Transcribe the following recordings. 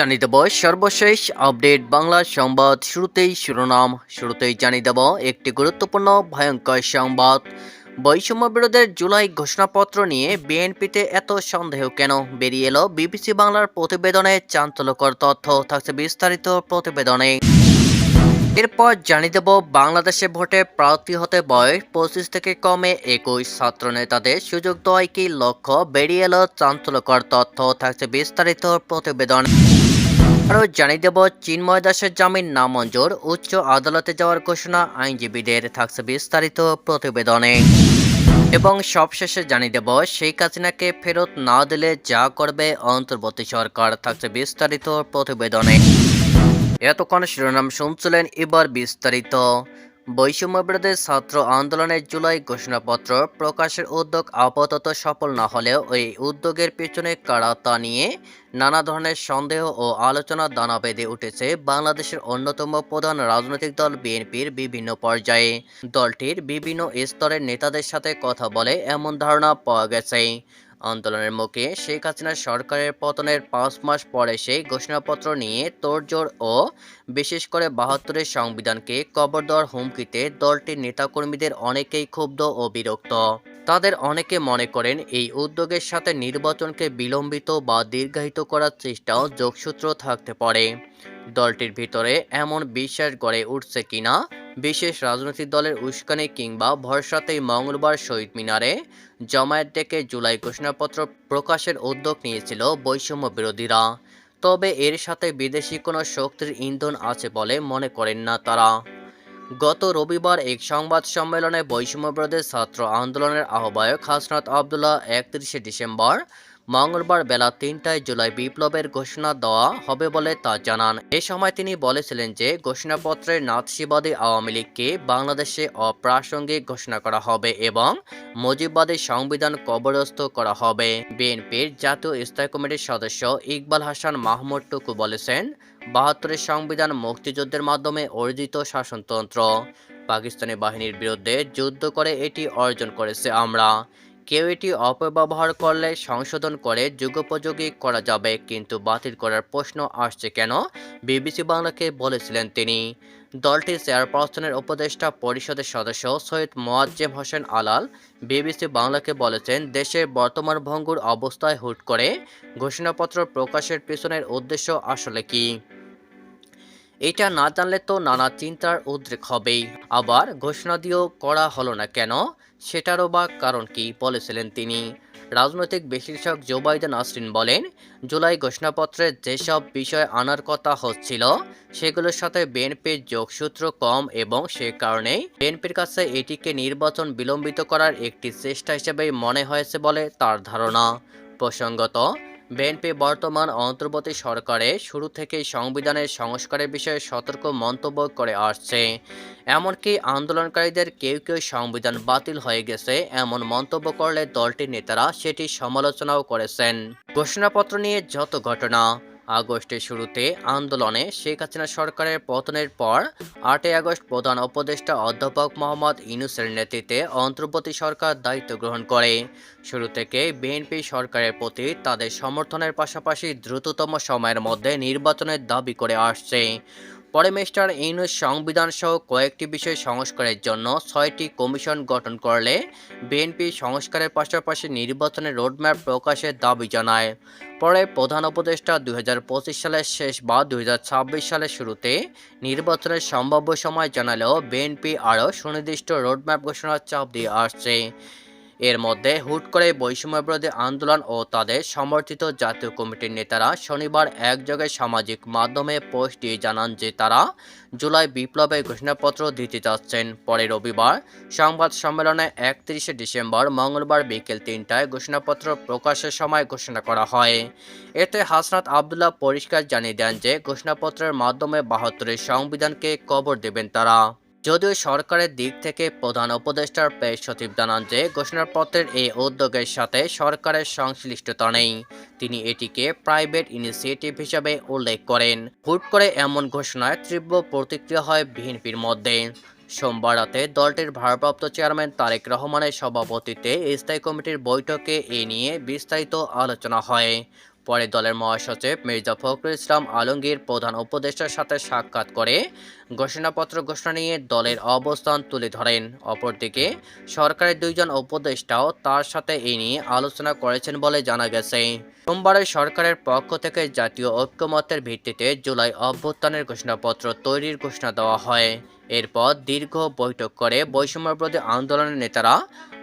জানিয়ে দেব, সর্বশেষ আপডেট বাংলা সংবাদ শুরুতেই শিরোনাম। শুরুতেই জানিয়ে দেব, একটি গুরুত্বপূর্ণ ভয়ঙ্কর সংবাদ। বৈষম্য বিরোধের জুলাই ঘোষণাপত্র নিয়ে বিএনপিতে এত সন্দেহ কেন? বেরিয়ে এলো বিবিসি বাংলার প্রতিবেদনে চাঞ্চল্যকর তথ্য। থাকছে বিস্তারিত প্রতিবেদনে। এরপর জানিয়ে দেব, বাংলাদেশে ভোটে প্রার্থী হতে বয়স পঁচিশ থেকে কমে একুশ। ছাত্র নেতাদের সুযোগ দেওয়াই কি লক্ষ্য? বেরিয়ে এলো চাঞ্চল্যকর তথ্য। থাকছে বিস্তারিত প্রতিবেদন। আরও জানিয়ে দেব চিন্ময় দাসের জামিন নামঞ্জুর, উচ্চ আদালতে যাওয়ার ঘোষণা আইনজীবীদের, থাকছে বিস্তারিত প্রতিবেদনে। এবং সবশেষে জানিয়ে দেব সেই হাসিনাকে ফেরত না দিলে যা করবে অন্তর্বর্তী সরকার, থাকছে বিস্তারিত প্রতিবেদনে। এতক্ষণ শিরোনাম শুনছিলেন এবার বিস্তারিত। বৈষম্য বিরোধী ছাত্র আন্দোলনের জুলাই ঘোষণাপত্র প্রকাশের উদ্যোগ আপাতত সফল না হলেও ওই উদ্যোগের পেছনে কারা তা নিয়ে নানা ধরনের সন্দেহ ও আলোচনা দানা বেঁধে উঠেছে বাংলাদেশের অন্যতম প্রধান রাজনৈতিক দল বিএনপির বিভিন্ন পর্যায়ে। দলটির বিভিন্ন স্তরের নেতাদের সাথে কথা বলে এমন ধারণা পাওয়া গেছে। আন্দোলনের মুখে শেখ হাসিনার সরকারের পতনের পাঁচ মাস পরে সেই ঘোষণাপত্র নিয়ে তোড়জোড় ও বিশেষ করে বাহাত্তরের সংবিধানকে কবর দেওয়ার হুমকিতে দলটির নেতাকর্মীদের অনেকেই ক্ষুব্ধ ও বিরক্ত। তাদের অনেকে মনে করেন এই উদ্যোগের সাথে নির্বাচনকে বিলম্বিত বা দীর্ঘায়িত করার চেষ্টাও যোগসূত্র থাকতে পারে। দলটির ভিতরে এমন বিশ্বাস গড়ে উঠছে কিনা বিশেষ রাজনৈতিক দলের উস্কানি কিংবা ভরসাতেই মঙ্গলবার শহীদ মিনারে জমায়েত ডেকে জুলাই ঘোষণাপত্র প্রকাশের উদ্যোগ নিয়েছিল বৈষম্য বিরোধীরা। তবে এর সাথে বিদেশি কোনো শক্তির ইন্ধন আছে বলে মনে করেন না তারা। গত রবিবার এক সংবাদ সম্মেলনে বৈষম্য বিরোধী ছাত্র আন্দোলনের আহ্বায়ক হাসনাত আবদুল্লাহ একত্রিশে ডিসেম্বর মঙ্গলবার বেলা তিনটায় জুলাই বিপ্লবের ঘোষণা দেওয়া হবে বলে তা জানান। এ সময় তিনি বলেছিলেন যে, ঘোষণাপত্রে নাৎসিবাদী আওয়ামী লীগকে বাংলাদেশে অপ্রাসঙ্গিক ঘোষণা করা হবে এবং মুজিববাদী সংবিধান কবরস্থ করা হবে। বিএনপির জাতীয় স্থায়ী কমিটির সদস্য ইকবাল হাসান মাহমুদ টুকু বলেছেন, বাহাত্তরের সংবিধান মুক্তিযুদ্ধের মাধ্যমে অর্জিত শাসনতন্ত্র। পাকিস্তানি বাহিনীর বিরুদ্ধে যুদ্ধ করে এটি অর্জন করেছে আমরা। কেউ এটি অপব্যবহার করলে সংশোধন করে যুগোপযোগী করা যাবে, কিন্তু বাতিল করার প্রশ্ন আসছে কেন? বিবিসি বাংলাকে বলেছিলেন তিনি। দলটির চেয়ারপারসনের উপদেষ্টা পরিষদের সদস্য সৈয়দ মোয়াজ্জেম হোসেন আলাল বিবিসি বাংলাকে বলেছেন, দেশের বর্তমান ভঙ্গুর অবস্থায় হুট করে ঘোষণাপত্র প্রকাশের পেছনের উদ্দেশ্য আসলে কি? এটা না জানলে তো নানা চিন্তার উদ্রেক হবেই। আবার ঘোষণা দিয়েও করা হলো না কেন? সেটারও বা কারণ কি বলেছিলেন তিনি। রাজনৈতিক বিশ্লেষক জোবাইদা নাসরিন বলেন, জুলাই ঘোষণাপত্রে যেসব বিষয় আনার কথা হচ্ছিল, সেগুলোর সাথে বিএনপির যোগসূত্র কম এবং সে কারণেই বিএনপির কাছে এটিকে নির্বাচন বিলম্বিত করার একটি চেষ্টা হিসেবেই মনে হয়েছে বলে তার ধারণা। প্রসঙ্গত বিএনপি বর্তমান অন্তর্বর্তী সরকারে শুরু থেকেই সংবিধানের সংস্কারের বিষয়ে সতর্ক মন্তব্য করে আসছে। এমনকি আন্দোলনকারীদের কেউ কেউ সংবিধান বাতিল হয়ে গেছে এমন মন্তব্য করলে দলটির নেতারা সেটি সমালোচনাও করেছেন। ঘোষণাপত্র নিয়ে যত ঘটনা আগস্টের শুরুতে আন্দোলনে শেখ হাসিনা সরকারের পতনের পর আটই আগস্ট প্রধান উপদেষ্টা অধ্যাপক মোহাম্মদ ইনুসের নেতৃত্বে অন্তর্বর্তী সরকার দায়িত্ব গ্রহণ করে। শুরু থেকে বিএনপি সরকারের প্রতি তাদের সমর্থনের পাশাপাশি দ্রুততম সময়ের মধ্যে নির্বাচনের দাবি করে আসছে। পরে মিস্টার ইউনুস সংবিধান সহ কয়েকটি বিষয় সংস্কারের জন্য ছয়টি কমিশন গঠন করলে বিএনপি সংস্কারের পাশাপাশি নির্বাচনের রোডম্যাপ প্রকাশের দাবি জানায়। পরে প্রধান উপদেষ্টা দু হাজার পঁচিশ সালের শেষ বা দু হাজার ছাব্বিশ সালের শুরুতে নির্বাচনের সম্ভাব্য সময় জানালেও বিএনপি আরও সুনির্দিষ্ট রোডম্যাপ ঘোষণার চাপ দিয়ে আসছে। এর মধ্যে হুট করে বৈষম্য বিরোধী আন্দোলন ও তাদের সমর্থিত জাতীয় কমিটির নেতারা শনিবার একযোগে সামাজিক মাধ্যমে পোস্ট দিয়ে জানান যে তারা জুলাই বিপ্লবের ঘোষণাপত্র দিতে যাচ্ছেন। পরে রবিবার সংবাদ সম্মেলনে একত্রিশে ডিসেম্বর মঙ্গলবার বিকেল তিনটায় ঘোষণাপত্র প্রকাশের সময় ঘোষণা করা হয়। এতে হাসনাত আবদুল্লাহ পরিষ্কার জানিয়ে দেন যে ঘোষণাপত্রের মাধ্যমে বাহাত্তরের সংবিধানকে কবর দেবেন তারা। যদিও সরকারের দিক থেকে প্রধান উপদেষ্টার পেশ সচিব জানান যে, ঘোষণাপত্রের এই উদ্যোগের সাথে সরকারের সংশ্লিষ্টতা নেই। তিনি এটিকে প্রাইভেট ইনিশিয়েটিভ হিসাবে উল্লেখ করেন। হুট করে এমন ঘোষণায় তীব্র প্রতিক্রিয়া হয় বিএনপির মধ্যে। সোমবার রাতে দলটির ভারপ্রাপ্ত চেয়ারম্যান তারেক রহমানের সভাপতিত্বে স্থায়ী কমিটির বৈঠকে এ নিয়ে বিস্তারিত আলোচনা হয়। পরে দলের মহাসচিব মির্জা ফখরুল ইসলাম আলমগীর প্রধান উপদেষ্টার সাথে সাক্ষাৎ করে ঘোষণাপত্র ঘোষণা নিয়ে দলের অবস্থান তুলে ধরেন। অপরদিকে, সরকারের দুইজন উপদেষ্টাও তার সাথে এই নিয়ে আলোচনা করেছেন বলে জানা গেছে। সোমবারে সরকারের পক্ষ থেকে জাতীয় ঐক্যমত্যের ভিত্তিতে জুলাই অভ্যুত্থানের ঘোষণাপত্র তৈরির ঘোষণা দেওয়া হয়। এরপর দীর্ঘ বৈঠক করে বৈষম্যবিরোধী আন্দোলনের নেতারা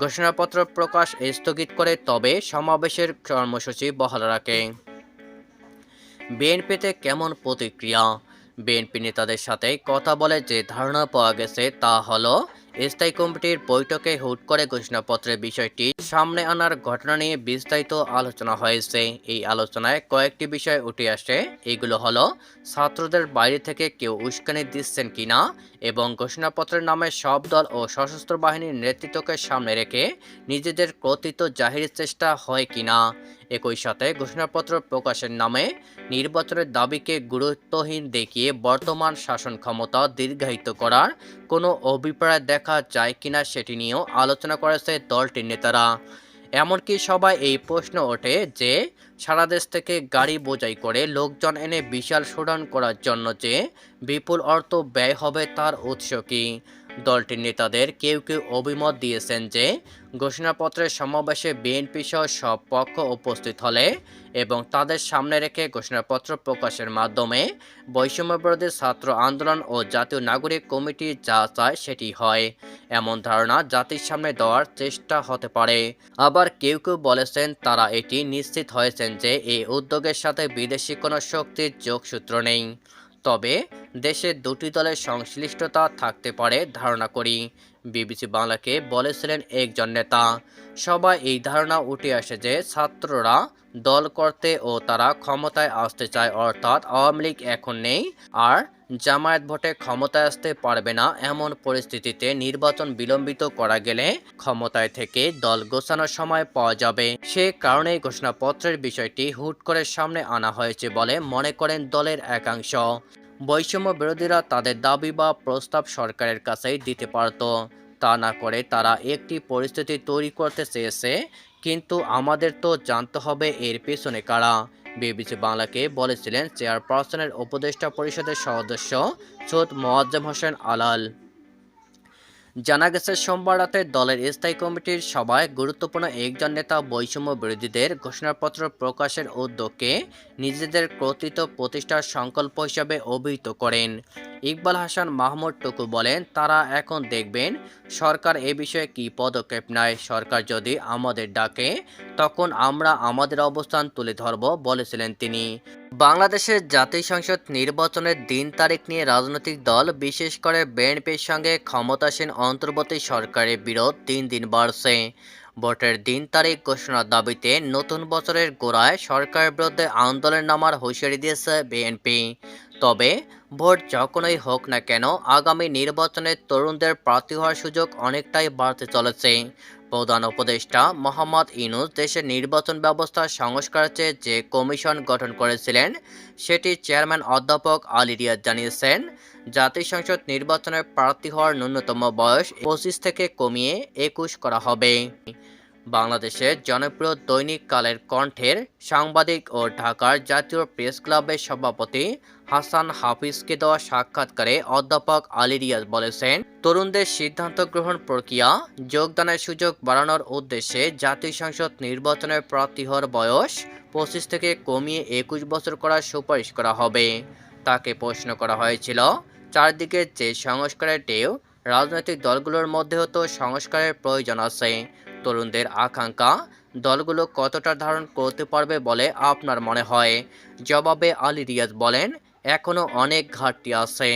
ঘোষণাপত্র প্রকাশ স্থগিত করে তবে সমাবেশের কর্মসূচি বহাল রাখে। বিএনপিতে কেমন প্রতিক্রিয়া? বিএনপি নেতাদের সাথে কথা বলে যে ধারণা পাওয়া গেছে তা হলো স্থায়ী কমিটির বৈঠকে হুট করে ঘোষণাপত্রের বিষয়টি সামনে আনার ঘটনা নিয়ে বিস্তারিত আলোচনা হয়েছে। এই আলোচনায় কয়েকটি বিষয় উঠে আসে। এগুলো হলো, ছাত্রদের বাইরে থেকে কেউ উস্কানি দিচ্ছেন কিনা এবং ঘোষণাপত্রের নামে সব দল ও সশস্ত্র বাহিনীর নেতৃত্বকে সামনে রেখে নিজেদের কর্তৃত্ব জাহিরের চেষ্টা হয় কিনা। একই সাথে ঘোষণাপত্র প্রকাশের নামে নির্বাচনের দাবিকে গুরুত্বহীন দেখিয়ে বর্তমান শাসন ক্ষমতা দীর্ঘায়িত করার কোনো অভিপ্রায় দেখা যায় কিনা সেটি নিয়েও আলোচনা করেছে দলটির নেতারা। এমনকি সবাই এই প্রশ্ন ওঠে যে, সারা দেশ থেকে গাড়ি বোঝাই করে লোকজন এনে বিশাল শোডাউন করার জন্য যে বিপুল অর্থ ব্যয় হবে তার উৎস কি? দলটির নেতাদের কেউ কেউ অভিমত দিয়েছেন যে ঘোষণাপত্রের সমাবেশে বিএনপি সহ সব পক্ষ উপস্থিত হলে এবং তাদের সামনে রেখে ঘোষণাপত্র প্রকাশের মাধ্যমে বৈষম্যবিরোধী ছাত্র আন্দোলন ও জাতীয় নাগরিক কমিটি যা চায় সেটি হয়। এমন ধারণা জাতির সামনে দেওয়ার চেষ্টা হতে পারে। আবার কেউ কেউ বলেছেন তারা এটি নিশ্চিত হয়েছেন যে এই উদ্যোগের সাথে বিদেশি কোনো শক্তির যোগসূত্র নেই। তবে দেশে দুটি দলের সংশ্লিষ্টতা থাকতে পারে ধারণা করি। বিবিসি বাংলাকে বলেছিলেন একজন নেতা। সবাই এই ধারণা উঠে আসে যে ছাত্ররা দল করতে ও তারা ক্ষমতায় আসতে চায়, অর্থাৎ আওয়ামী লীগ এখন নেই আর জামায়াত ভোটে ক্ষমতায় আসতে পারবে না। এমন পরিস্থিতিতে নির্বাচন বিলম্বিত করা গেলে ক্ষমতায় থেকে দল গোছানোর সময় পাওয়া যাবে। সে কারণেই ঘোষণাপত্রের বিষয়টি হুট করে সামনে আনা হয়েছে বলে মনে করেন দলের একাংশ। বৈষম্য বিরোধীরা তাদের দাবি বা প্রস্তাব সরকারের কাছেই দিতে পারত। তা না করে তারা একটি পরিস্থিতি তৈরি করতে চেয়েছে, কিন্তু আমাদের তো জানতে হবে এর পেছনে কারা। বিবিসি বাংলাকে বলেছিলেন চেয়ারপারসনের উপদেষ্টা পরিষদের সদস্য সৈয়দ মোয়াজ্জেম হোসেন আলাল। জানা গেছে, সোমবার রাতে দলের স্থায়ী কমিটির সভায় গুরুত্বপূর্ণ একজন নেতা বৈষম্য বিরোধীদের ঘোষণাপত্র প্রকাশের উদ্যোগকে নিজেদের কর্তৃত্ব প্রতিষ্ঠার সংকল্প হিসাবে অভিহিত করেন। ইকবাল হাসান মাহমুদ টুকু বলেন, তারা এখন দেখবেন সরকার এ বিষয়ে কী পদক্ষেপ নেয়। সরকার যদি আমাদের ডাকে, তখন আমরা আমাদের অবস্থান তুলে ধরব, বলেছিলেন তিনি। বাংলাদেশের জাতীয় সংসদ নির্বাচনের দিন তারিখ নিয়ে রাজনৈতিক দল, বিশেষ করে বিএনপির সঙ্গে ক্ষমতাসীন অন্তর্বর্তী সরকারের বিরোধ দিন দিন বাড়ছে। ভোটের দিন তারিখ ঘোষণার দাবিতে নতুন বছরের গোড়ায় সরকারের বিরুদ্ধে আন্দোলন নামার হুঁশিয়ারি দিয়েছে বিএনপি তবে ভোট যখনই হোক না কেন, আগামী নির্বাচনে তরুণদের প্রার্থী হওয়ার সুযোগ অনেকটাই বাড়তে চলেছে। প্রধান উপদেষ্টা মোহাম্মদ ইনুস দেশের নির্বাচন ব্যবস্থা সংস্কার চেয়ে যে কমিশন গঠন করেছিলেন সেটি চেয়ারম্যান অধ্যাপক আলী জানিয়েছেন জাতীয় সংসদ নির্বাচনের প্রার্থী হওয়ার ন্যূনতম বয়স পঁচিশ থেকে কমিয়ে একুশ করা হবে। বাংলাদেশের জনপ্রিয় দৈনিক কালের কণ্ঠের সাংবাদিক ও ঢাকার জাতীয় প্রেস ক্লাবের সভাপতি হাসান হাফিজকে দেওয়া সাক্ষাৎকারে অধ্যাপক আলী রিয়াজ বলেছেন, তরুণদের সিদ্ধান্ত গ্রহণ প্রক্রিয়া যোগদানের সুযোগ বাড়ানোর উদ্দেশ্যে জাতীয় সংসদ নির্বাচনের প্রার্থী হওয়ার বয়স পঁচিশ থেকে কমিয়ে একুশ বছর করার সুপারিশ করা হবে। তাকে প্রশ্ন করা হয়েছিল, চারদিকে যে সংস্কারের ঢেউ, রাজনৈতিক দলগুলোর মধ্যেও তো সংস্কারের প্রয়োজন আছে। তরুণদের আকাঙ্ক্ষা, দলগুলো কতটা ধারণ করতে পারবে বলে আপনার মনে হয়? জবাবে আলী রিয়াজ বলেন এখনও অনেক ঘাটতি আছে।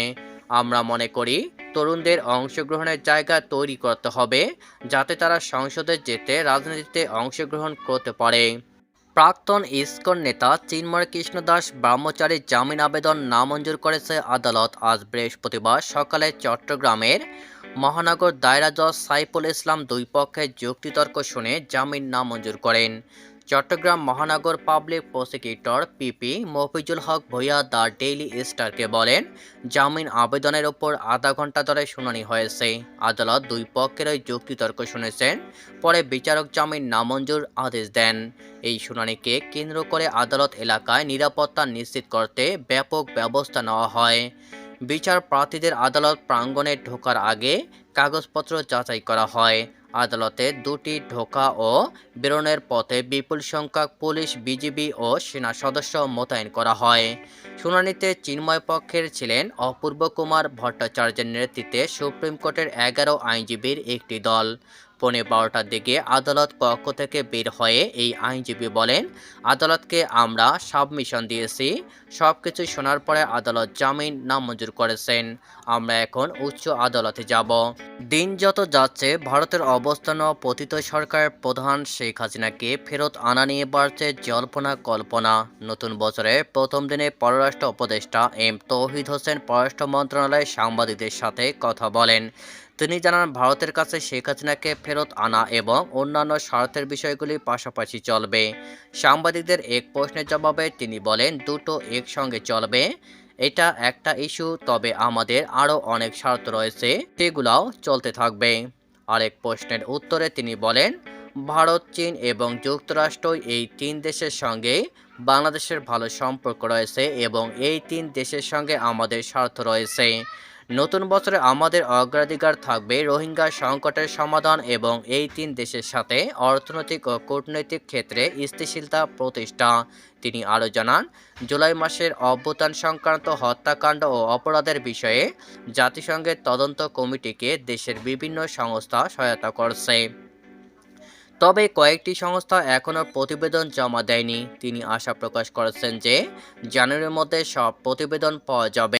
আমরা মনে করি, তরুণদের অংশগ্রহণের জায়গা তৈরি করতে হবে, যাতে তারা সংসদে যেতে রাজনীতিতে অংশগ্রহণ করতে পারে। প্রাক্তন ইসকন নেতা চিন্ময় কৃষ্ণ দাস ব্রহ্মচারীর জামিন আবেদন নামঞ্জুর করেছে আদালত আজ বৃহস্পতিবার সকালে চট্টগ্রামের মহানগর দায়রা জজ সাইফুল ইসলাম দুই পক্ষের যুক্তিতর্ক শুনে জামিন নামঞ্জুর করেন। চট্টগ্রাম মহানগর public prosecutor PP Mofizul Haque Bhuiyan the daily স্টারকে বলেন, জামিন আবেদনের ওপর আধা ঘণ্টা ধরে শুনানি হয়েছে। আদালত দুই পক্ষেরই যুক্তিতর্ক শুনেছেন, পরে বিচারক জামিন নামঞ্জুর আদেশ দেন। এই শুনানিকে কেন্দ্র করে আদালত এলাকায় নিরাপত্তা নিশ্চিত করতে ব্যাপক ব্যবস্থা নেওয়া হয়। বিচার প্রার্থীদের আদালত প্রাঙ্গণে ঢোকার আগে কাগজপত্র যাচাই করা হয়। আদালতে দুটি ঢোকা ও বেরোনোর পথে বিপুল সংখ্যক পুলিশ, বিজিবি ও সেনা সদস্য মোতায়েন করা হয়। শুনানিতে চিন্ময় পক্ষের ছিলেন অপূর্ব কুমার ভট্টাচার্যের নেতৃত্বে সুপ্রিম কোর্টের এগারো আইনজীবীর একটি দল। পৌনে বারোটার দিকে আদালত পক্ষ থেকে বের হয়ে এই আইনজীবী বলেন, আদালতকে আমরা সাবমিশন দিয়েছি সব কিছু শোনার পরে আদালত জামিন নামঞ্জুর করেছেন, আমরা এখন উচ্চ আদালতে যাব। দিন যত যাচ্ছে, ভারতের অবস্থান পতিত সরকারের প্রধান শেখ হাসিনাকে ফেরত আনা নিয়ে বাড়ছে জল্পনা কল্পনা। নতুন বছরের প্রথম দিনে পররাষ্ট্র উপদেষ্টা এম তৌহিদ হোসেন পররাষ্ট্র মন্ত্রণালয়ের সাংবাদিকদের সাথে কথা বলেন। তিনি জানান, ভারতের কাছে শেখ হাসিনাকে ফেরত আনা এবং অন্যান্য স্বার্থের বিষয়গুলি পাশাপাশি চলবে। সাংবাদিকদের এক প্রশ্নের জবাবে তিনি বলেন, দুটো একসঙ্গে চলবে, এটা একটা ইস্যু, তবে আমাদের আরও অনেক স্বার্থ রয়েছে, সেগুলাও চলতে থাকবে। আরেক প্রশ্নের উত্তরে তিনি বলেন, ভারত, চীন এবং যুক্তরাষ্ট্র এই তিন দেশের সঙ্গে বাংলাদেশের ভালো সম্পর্ক রয়েছে এবং এই তিন দেশের সঙ্গে আমাদের স্বার্থ রয়েছে। নতুন বছরে আমাদের অগ্রাধিকার থাকবে রোহিঙ্গা সংকটের সমাধান এবং এই তিন দেশের সাথে অর্থনৈতিক ও কূটনৈতিক ক্ষেত্রে স্থিতিশীলতা প্রতিষ্ঠা, তিনি আরও জানান। জুলাই মাসের অভ্যুত্থান সংক্রান্ত হত্যাকাণ্ড ও অপরাধের বিষয়ে জাতিসংঘের তদন্ত কমিটিকে দেশের বিভিন্ন সংস্থা সহায়তা করছে। তবে কয়েকটি সংস্থা এখনও প্রতিবেদন জমা দেয়নি। তিনি আশা প্রকাশ করেছেন যে জানুয়ারির মধ্যে সব প্রতিবেদন পাওয়া যাবে।